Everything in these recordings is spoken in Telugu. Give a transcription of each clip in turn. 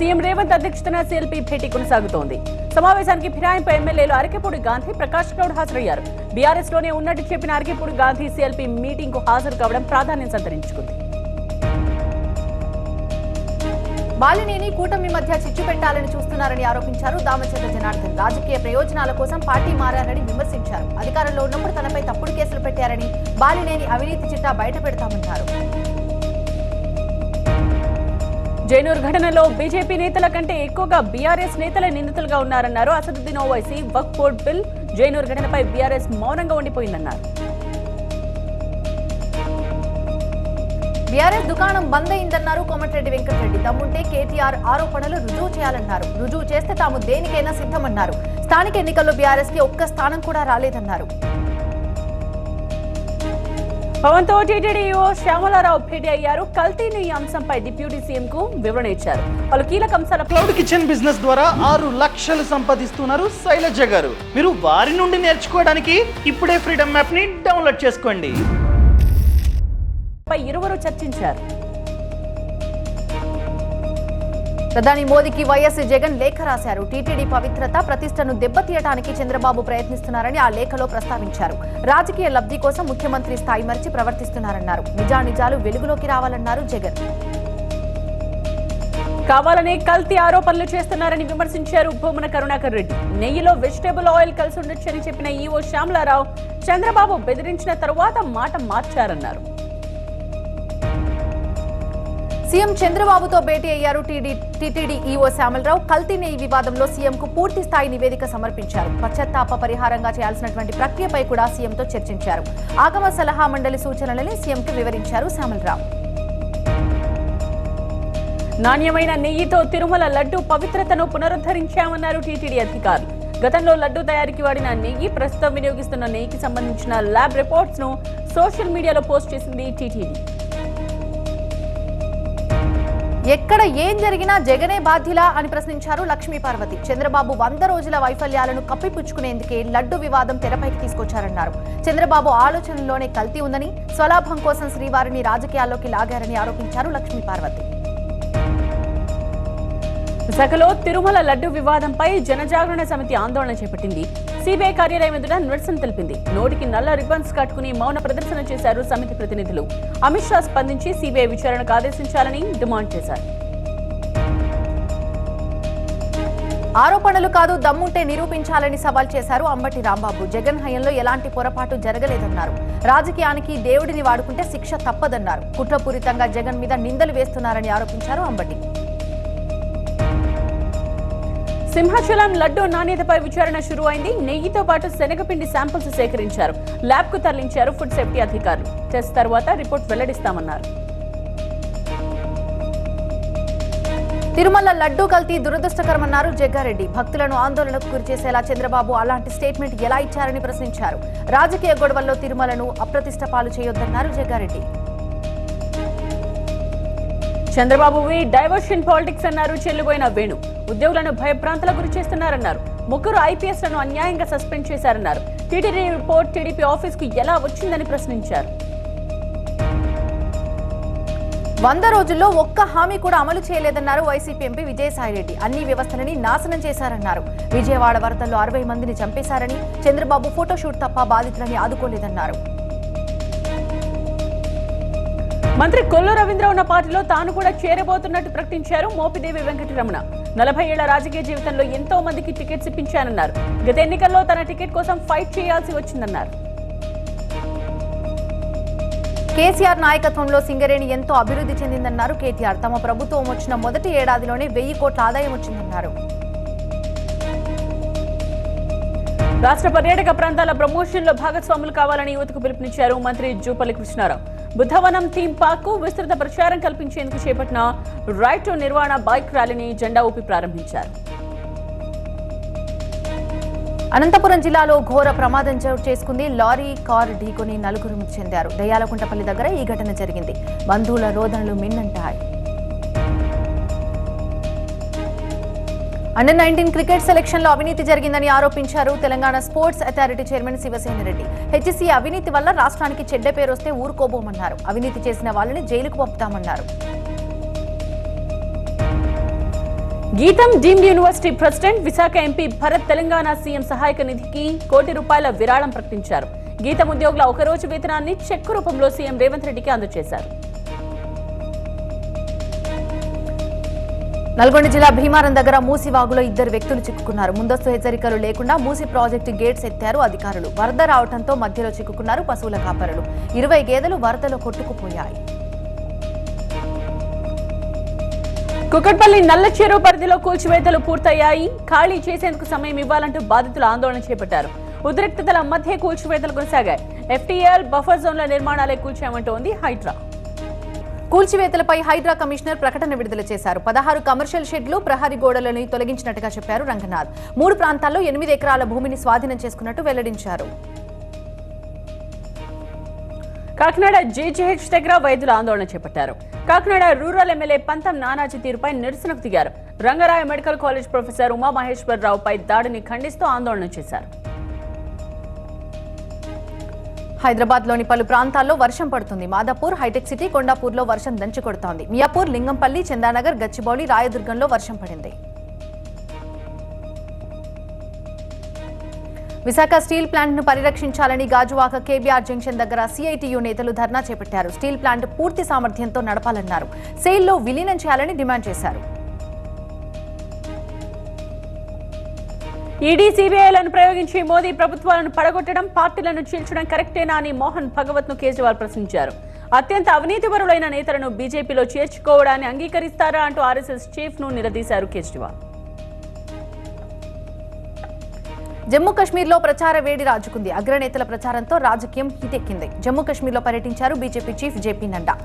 సీఎం రేవంత్ అధ్యక్షతన సీఎల్పీ భేటీ కొనసాగుతోంది. సమావేశానికి ఫిరాయింపు ఎమ్మెల్యేలు అరకెపూడి గాంధీ ప్రకాష్ గౌడ్ హాజరయ్యారు. బీఆర్ఎస్లోనే ఉన్నట్టు చెప్పిన అరకెపూడి గాంధీ సీఎల్పీ మీటింగ్కు హాజరు కావడం ప్రాధాన్యం సంతరించుకుంది. బాలినేని కూటమి మధ్య చిచ్చు పెట్టాలని చూస్తున్నారని ఆరోపించారు దామచంద్ర జనార్దన్. రాజకీయ ప్రయోజనాల కోసం పార్టీ మారారని విమర్శించారు. అధికారంలో ఉన్నప్పుడు తనపై తప్పుడు కేసులు పెట్టారని బాలినేని అవినీతి చిట్టా బయట పెడతామన్నారు జైనూర్ ఘటనలో బీజేపీ నేతల కంటే ఎక్కువగా బీఆర్ఎస్ నేతలే నిందితులుగా ఉన్నారన్నారు. అసదుద్దీన్ ఓవైసీ వక్ బోర్డ్ బిల్ జైనూర్ ఘటనపై బీఆర్ఎస్ మౌనంగా ఉండిపోయిందన్నారు. బీఆర్ఎస్ దుకాణం బంద్ అయిందన్నారు కోమటిరెడ్డి వెంకటరెడ్డి. తమ్ముంటే కేటీఆర్ ఆరోపణలు రుజువు చేయాలన్నారు. రుజువు చేస్తే తాము దేనికైనా సిద్ధమన్నారు. స్థానిక ఎన్నికల్లో బీఆర్ఎస్కి ఒక్క స్థానం కూడా రాలేదన్నారు. పవన్తో టీటీడీఓ శ్యామలారావు భేటీ అయ్యారు. కల్తీని అంశంపై డిప్యూటీ సీఎం కు వివరణ ఇచ్చారు. పలు కీలక అంశాల క్లౌడ్ కిచెన్ బిజినెస్ ద్వారా ఆరు లక్షలు సంపాదిస్తున్నారు శైలజ గారు. మీరు వారి నుండి నేర్చుకోవడానికి ఇప్పుడే ఫ్రీడమ్ యాప్ని డౌన్లోడ్ చేసుకోండి. పై ఇరువురు చర్చించారు. ప్రధాని మోదీకి వైఎస్ జగన్ లేఖ రాశారు. టీటీడీ పవిత్రత ప్రతిష్టను దెబ్బతీయడానికి చంద్రబాబు ప్రయత్నిస్తున్నారని ఆ లేఖలో ప్రస్తావించారు. రాజకీయ లబ్ధి కోసం ముఖ్యమంత్రి స్థాయి మరిచి ప్రవర్తిస్తున్నారన్నారు. నిజానిజాలు వెలుగులోకి రావాలన్నారు జగన్. కావాలనే కల్తీ ఆరోపణలు చేస్తున్నారని విమర్శించారు భూమన కరుణాకర్ రెడ్డి. నెయ్యిలో వెజిటేబుల్ ఆయిల్ కలిసి ఉండొచ్చని చెప్పిన ఈవో శ్యామలారావు చంద్రబాబు బెదిరించిన తరువాత మాట మార్చారన్నారు. సీఎం చంద్రబాబుతో భేటీ అయ్యారు టీటీడీ ఈఓ శ్యామలరావు. కల్తీ నెయ్యి వివాదంలో సీఎంకు పూర్తి స్థాయి నివేదిక సమర్పించారు. పశ్చాత్తాప పరిహారంగా చేయాల్సినటువంటి ప్రక్రియపై కూడా సీఎంతో చర్చించారు. ఆగమ సలహా మండలి సూచనలని సీఎంకు వివరించారు శ్యామలరావు. నాణ్యమైన నెయ్యితో తిరుమల లడ్డు పవిత్రతను పునరుద్ధరించామన్నారు టీటీడీ అధికారులు. గతంలో లడ్డు తయారీకి వాడిన నెయ్యి ప్రస్తుతం వినియోగిస్తున్న నెయ్యికి సంబంధించిన ల్యాబ్ రిపోర్ట్స్ను సోషల్ మీడియాలో పోస్ట్ చేసింది టీటీడీ. ఎక్కడ ఏం జరిగినా జగనే బాధ్యులా అని ప్రశ్నించారు లక్ష్మీ పార్వతి. చంద్రబాబు వంద రోజుల వైఫల్యాలను కప్పిపుచ్చుకునేందుకే లడ్డు వివాదం తెరపైకి తీసుకొచ్చారన్నారు. చంద్రబాబు ఆలోచనలోనే కల్తీ ఉందని స్వలాభం కోసం శ్రీవారిని రాజకీయాల్లోకి లాగారని ఆరోపించారు లక్ష్మీ పార్వతి. విశాఖలో తిరుమల లడ్డు వివాదంపై జనజాగరణ సమితి ఆందోళన చేపట్టింది. సిబిఐ కార్యాలయం ఎదుట నిరసన తెలిపింది. నోటికి నల్ల రిబ్బన్స్ కట్టుకుని మౌన ప్రదర్శన చేశారు సమితి ప్రతినిధులు. అమిత్ షా స్పందించి సిబిఐ విచారణకు ఆదేశించాలని డిమాండ్ చేశారు. ఆరోపణలు కాదు దమ్ముంటే నిరూపించాలని సవాల్ చేశారు అంబటి రాంబాబు. జగన్ హయంలో ఎలాంటి పొరపాటు జరగలేదన్నారు. రాజకీయానికి దేవుడిని వాడుకుంటే శిక్ష తప్పదన్నారు. కుట్రపూరితంగా జగన్ మీద నిందలు వేస్తున్నారని ఆరోపించారు అంబటి. సింహాచలం లడ్డు నాణ్యతపై విచారణ షురు అయింది నెయ్యితో పాటు శనగపిండి శాంపిల్స్ సేకరించారు. ల్యాబ్కు తరలించారు ఫుడ్ సేఫ్టీ అధికారులు. టెస్ట్ తర్వాత రిపోర్ట్ వెల్లడిస్తామన్నారు. తిరుమల లడ్డూ కల్తీ దురదృష్టకరమన్నారు జగ్గారెడ్డి. భక్తులను ఆందోళనకు గురిచేసేలా చంద్రబాబు అలాంటి స్టేట్మెంట్ ఎలా ఇచ్చారని ప్రశ్నించారు. రాజకీయ గొడవల్లో తిరుమలను అప్రతిష్ట పాలు చేయొద్దన్నారు జగ్గారెడ్డి. చంద్రబాబువి డైవర్షన్ పాలిటిక్స్ అన్నారు చెల్లిపోయిన వేణు. ఉద్యోగులను భయభ్రాంతులకు గురి చేస్తున్నారన్నారు. ముగ్గురు ఐపీఎస్లను అన్యాయంగా సస్పెండ్ చేశారన్నారు. టీటీడీ రిపోర్ట్ టీడీపీ ఆఫీస్కు ఎలా వచ్చిందని ప్రశ్నించారు. వంద రోజుల్లో ఒక్క హామీ కూడా అమలు చేయలేదన్నారు వైసీపీ ఎంపీ విజయసాయిరెడ్డి. అన్ని వ్యవస్థలని నాశనం చేశారన్నారు. విజయవాడ వరదల్లో అరవై మందిని చంపేశారని చంద్రబాబు ఫోటోషూట్ తప్ప బాధితులని ఆదుకోలేదన్నారు. మంత్రి కొల్లు రవీంద్ర ఉన్న పార్టీలో తాను కూడా చేరబోతున్నట్టు ప్రకటించారు మోపిదేవి వెంకటరమణ. నలభై ఏళ్ళ రాజకీయ జీవితంలో ఎంతో మందికి టికెట్స్ ఇప్పించానన్నారు. గత ఎన్నికల్లో తన టికెట్ కోసం ఫైట్ చేయాల్సి వచ్చిందన్నారు. కేసీఆర్ నాయకత్వంలో సింగరేణి ఎంతో అభివృద్ధి చెందిందన్నారు కేటీఆర్. తమ ప్రభుత్వం వచ్చిన మొదటి ఏడాదిలోనే వెయ్యి కోట్ల ఆదాయం వచ్చిందన్నారు. రాష్ట్ర పర్యాటక ప్రాంతాల ప్రమోషన్లో భాగస్వాములు కావాలని యువతకు పిలుపునిచ్చారు మంత్రి జూపల్లి కృష్ణారావు. బుద్ధవనం థీమ్ పార్క్కు విస్తృత ప్రచారం కల్పించేందుకు చేపట్టిన రైట్ టు నిర్వాణ బైక్ ర్యాలీని జెండా ఊపి ప్రారంభించారు. అనంతపురం జిల్లాలో ఘోర ప్రమాదం చోటు చేసుకుంది. లారీ కార్ ఢీకొని నలుగురు చెందారు. దయాలకుంటపల్లి దగ్గర ఈ ఘటన జరిగింది. బంధువుల రోదనలు మిన్నంటాయి. అండర్ నైన్టీన్ క్రికెట్ సెలక్షన్లో అవినీతి జరిగిందని ఆరోపించారు Telangana sports authority chairman Shivasena Reddy. HC అవినీతి వల్ల రాష్ట్రానికి చెడ్డ పేరు వస్తే ఊరుకోబోమన్నారు. అవినీతి చేసిన వాళ్ళని జైలుకు పంపుతామన్నారు. GITAM deemed university president Visakha MP Bharat Telangana CM సహాయక నిధికి కోటి రూపాయల విరాళం ప్రకటించారు. గీతం ఉద్యోగుల ఒకరోజు వేతనాన్ని చెక్కు రూపంలో సీఎం రేవంత్ రెడ్డికి అందజేశారు. నల్గొండ జిల్లా భీమారం దగ్గర మూసి వాగులో ఇద్దరు వ్యక్తులు చిక్కుకున్నారు. ముందస్తు హెచ్చరికలు లేకుండా మూసి ప్రాజెక్టు గేట్స్ ఎత్తారు అధికారులు. వరద రావడంతో మధ్యలో చిక్కుకున్నారు పశువుల కాపరులు. ఇరవై గేదెలు వరదలో కొట్టుకుపోయాయి. కుకట్పల్లి నల్ల చెరువు పరిధిలో కూల్చివేతలు పూర్తయ్యాయి. ఖాళీ చేసేందుకు సమయం ఇవ్వాలంటూ బాధితులు ఆందోళన చేపట్టారు. ఉద్రిక్తతల మధ్య కూల్చివేతలు కొనసాగాయి. ఎఫ్టీఎల్ బఫర్ జోన్ల నిర్మాణాలే కూల్చామంటోంది హైడ్రా. కూల్చివేతలపై హైడ్రా కమిషనర్ ప్రకటన విడుదల చేశారు. పదహారు కమర్షియల్ షెడ్లు ప్రహరీ గోడలను తొలగించినట్టుగా చెప్పారు రంగనాథ్. మూడు ప్రాంతాల్లో ఎనిమిది ఎకరాల భూమిని స్వాధీనం చేసుకున్నట్టు వెల్లడించారు. కాకినాడ జీజీహెచ్ దగ్గర వైద్యులు ఆందోళన చేపట్టారు. కాకినాడ రూరల్ ఎమ్మెల్యే పంతం నానాజీ తీరుపై నిరసనకు దిగారు. రంగరాయ మెడికల్ కాలేజ్ ప్రొఫెసర్ ఉమామహేశ్వరరావుపై దాడిని ఖండిస్తూ ఆందోళన చేశారు. హైదరాబాద్లోని పలు ప్రాంతాల్లో వర్షం పడుతుంది. మాదాపూర్ హైటెక్ సిటీ కొండాపూర్లో వర్షం దంచి కొడుతోంది. మియాపూర్ లింగంపల్లి చందానగర్ గచ్చిబౌలి రాయదుర్గంలో వర్షం పడింది. విశాఖ స్టీల్ ప్లాంట్ను పరిరక్షించాలని గాజువాక కేబీఆర్ జంక్షన్ దగ్గర సిఐటియు నేతలు ధర్నా చేపట్టారు. స్టీల్ ప్లాంట్ పూర్తి సామర్థ్యంతో నడపాలన్నారు. సెయిల్లో విలీనం చేయాలని డిమాండ్ చేశారు. ఈడీ సిబిఐలను ప్రయోగించి మోదీ ప్రభుత్వాలను పడగొట్టడం పార్టీలను చీల్చడం కరెక్టేనా అని మోహన్ భగవత్ను కేజ్రీవాల్ ప్రశ్నించారు. అత్యంత అవినీతిపరులైన నేతలను బీజేపీలో చేర్చుకోవడాన్ని అంగీకరిస్తారా అంటూ ఆర్ఎస్ఎస్ చీఫ్ను నిలదీశారు కేజ్రీవాల్. జమ్మూ కశ్మీర్లో ప్రచార వేడి రాజుకుంది. అగ్రనేతల ప్రచారంతో రాజకీయం హితెక్కింది జమ్మూ కశ్మీర్లో పర్యటించారు BJP chief JP Nadda.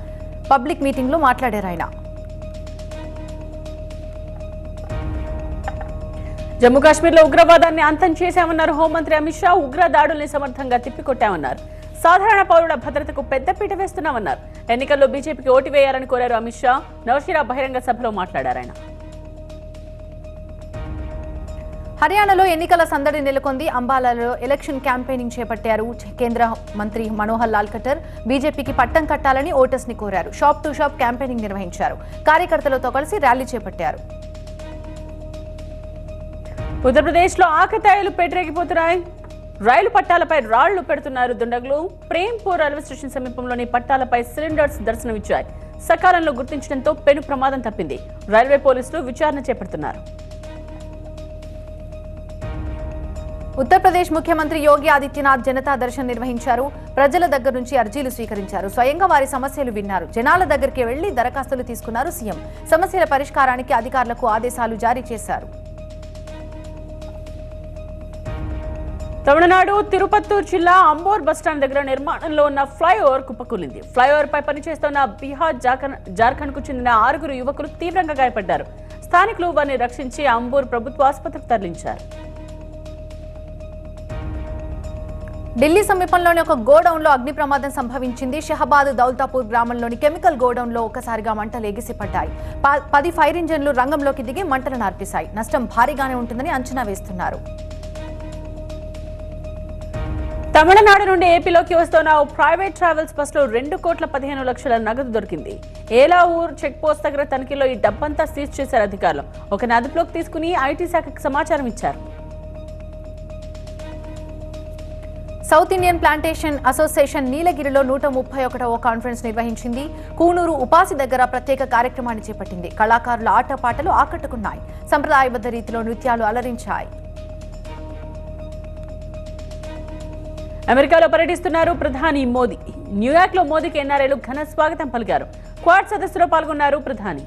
Public మీటింగ్లో మాట్లాడారు ఆయన. జమ్మూ కాశ్మీర్లో ఉగ్రవాదాన్ని అంతం చేశామన్నారు హోంమంత్రి అమిత్ షా. ఉగ్ర దాడుల్ని సమర్థంగా తిప్పికొట్టామన్నారు. సాధారణ పౌరుల భద్రతకు పెద్దపీట వేస్తున్నామన్నారు. ఎన్నికల్లో బీజేపీకి ఓటు వేయాలని కోరారు అమిత్ షా. నౌషిరా బహిరంగ సభలో మాట్లాడారాయన హర్యానాలో ఎన్నికల సందడి నెలకొంది. అంబాలాలో ఎలక్షన్ క్యాంపెయినింగ్ చేపట్టారు కేంద్ర మంత్రి మనోహర్ లాల్ ఖట్టర్. బీజేపీకి పట్టం కట్టాలని ఓటర్స్ని కోరారు. షాప్ టు షాప్ క్యాంపెయినింగ్ నిర్వహించారు. కార్యకర్తలతో కలిసి ర్యాలీ చేపట్టారు. ఉత్తరప్రదేశ్లో ఆకతాయిలు పెట్టరేగిపోతున్నాయి రైలు పట్టాలపై రాళ్ళు పెడుతున్నారు దుండగులు. ప్రేమ్పూర్ రైల్వే స్టేషన్ సమీపంలోని పట్టాలపై సిలిండర్స్ దర్శనమిచ్చాయి. సకాలంలో గుర్తించడంతో పెను ప్రమాదం తప్పింది. రైల్వే పోలీసులు విచారణ చేపడుతున్నారు. ఉత్తరప్రదేశ్ ముఖ్యమంత్రి యోగి ఆదిత్యనాథ్ జనతా దర్శన్ నిర్వహించారు. ప్రజల దగ్గర నుంచి అర్జీలు స్వీకరించారు. స్వయంగా వారి సమస్యలు విన్నారు. జనాల దగ్గరికి వెళ్ళి దరఖాస్తులు తీసుకున్నారు సీఎం. సమస్యల పరిష్కారానికి అధికారులకు ఆదేశాలు జారీ చేశారు. తమిళనాడు తిరుపత్తూరు జిల్లా అంబోర్ బస్టాండ్ దగ్గర నిర్మాణంలో ఉన్న ఫ్లైఓవర్ కుప్పకూలింది. ఫ్లైఓవర్ పై పనిచేస్తున్న బీహార్ జార్ఖండ్ జార్ఖండ్కు చెందిన ఆరుగురు యువకులు తీవ్రంగా గాయపడ్డారు. స్థానికులు వారిని రక్షించి అంబూర్ ప్రభుత్వ ఆసుపత్రికి తరలించారు. ఢిల్లీ సమీపంలోని ఒక గోడౌన్లో అగ్ని ప్రమాదం సంభవించింది. షహబాద్ దౌల్తాపూర్ గ్రామంలోని కెమికల్ గోడౌన్లో ఒకసారిగా మంటలు ఎగిసిపడ్డాయి. పది ఫైర్ ఇంజన్లు రంగంలోకి దిగి మంటలను ఆర్పేశాయి. నష్టం భారీగానే ఉంటుందని అంచనా వేస్తున్నారు. తమిళనాడు నుండి ఏపీలోకి వస్తున్న ఓ ప్రైవేట్ ట్రావెల్స్ బస్సులో రెండు కోట్ల పదిహేను లక్షల నగదు దొరికింది. ఏలావూర్ చెక్ పోస్ట్ దగ్గర తనిఖీలో ఈ డబ్బంతా సీజ్ చేశారు అధికారులు. ఒక అదుపులోకి తీసుకుని ఐటీ శాఖకు సమాచారం ఇచ్చారు. సౌత్ ఇండియన్ ప్లాంటేషన్ అసోసియేషన్ నీలగిరిలో నూట ముప్పై ఒకటవ కాన్ఫరెన్స్ నిర్వహించింది. కూనూరు ఉపాసి దగ్గర ప్రత్యేక కార్యక్రమాన్ని చేపట్టింది. కళాకారుల ఆటపాటలు ఆకట్టుకున్నాయి. సంప్రదాయబద్ధ రీతిలో నృత్యాలు అలరించాయి. అమెరికాలో పర్యటిస్తున్నారు ప్రధాని మోదీ. న్యూయార్క్లో మోదీకి ఎన్ఆర్ఐలు ఘన స్వాగతం పలికారు. క్వాడ్ సదస్సులో పాల్గొన్నారు ప్రధాని.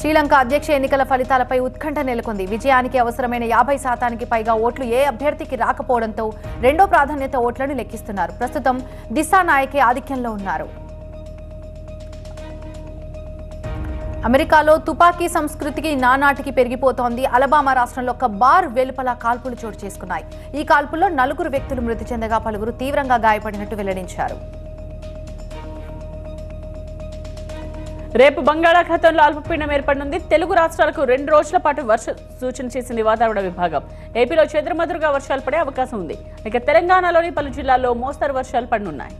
శ్రీలంక అధ్యక్ష ఎన్నికల ఫలితాలపై ఉత్కంఠ నెలకొంది. విజయానికి అవసరమైన యాభై శాతానికి పైగా ఓట్లు ఏ అభ్యర్థికి రాకపోవడంతో రెండో ప్రాధాన్యత ఓట్లను లెక్కిస్తున్నారు. ప్రస్తుతం దిశా నాయకే ఆధిక్యంలో ఉన్నారు. అమెరికాలో తుపాకీ సంస్కృతికి నానాటికి పెరిగిపోతోంది. అలబామా రాష్ట్రంలో ఒక బార్ వెలుపల కాల్పులు చోటు చేసుకున్నాయి. ఈ కాల్పుల్లో నలుగురు వ్యక్తులు మృతి చెందగా పలువురు తీవ్రంగా గాయపడినట్టు వెల్లడించారు. రేపు బంగాళాఖాతంలో అల్పపీడనం ఏర్పడనుంది. తెలుగు రాష్ట్రాలకు రెండు రోజుల పాటు వర్ష సూచన చేసింది వాతావరణ విభాగం. ఏపీలో చెదురుమదురుగా వర్షాలు పడే అవకాశం ఉంది. ఇక తెలంగాణలోని పలు జిల్లాల్లో మోస్తరు వర్షాలు పడనున్నాయి.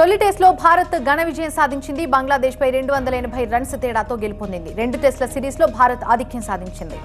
తొలి టెస్ట్లో భారత్ ఘన విజయం సాధించింది. బంగ్లాదేశ్ పై రెండు వందల ఎనభై రన్స్ తేడాతో గెలుపొందింది. రెండు టెస్టుల సిరీస్లో భారత్ ఆధిక్యం సాధించింది.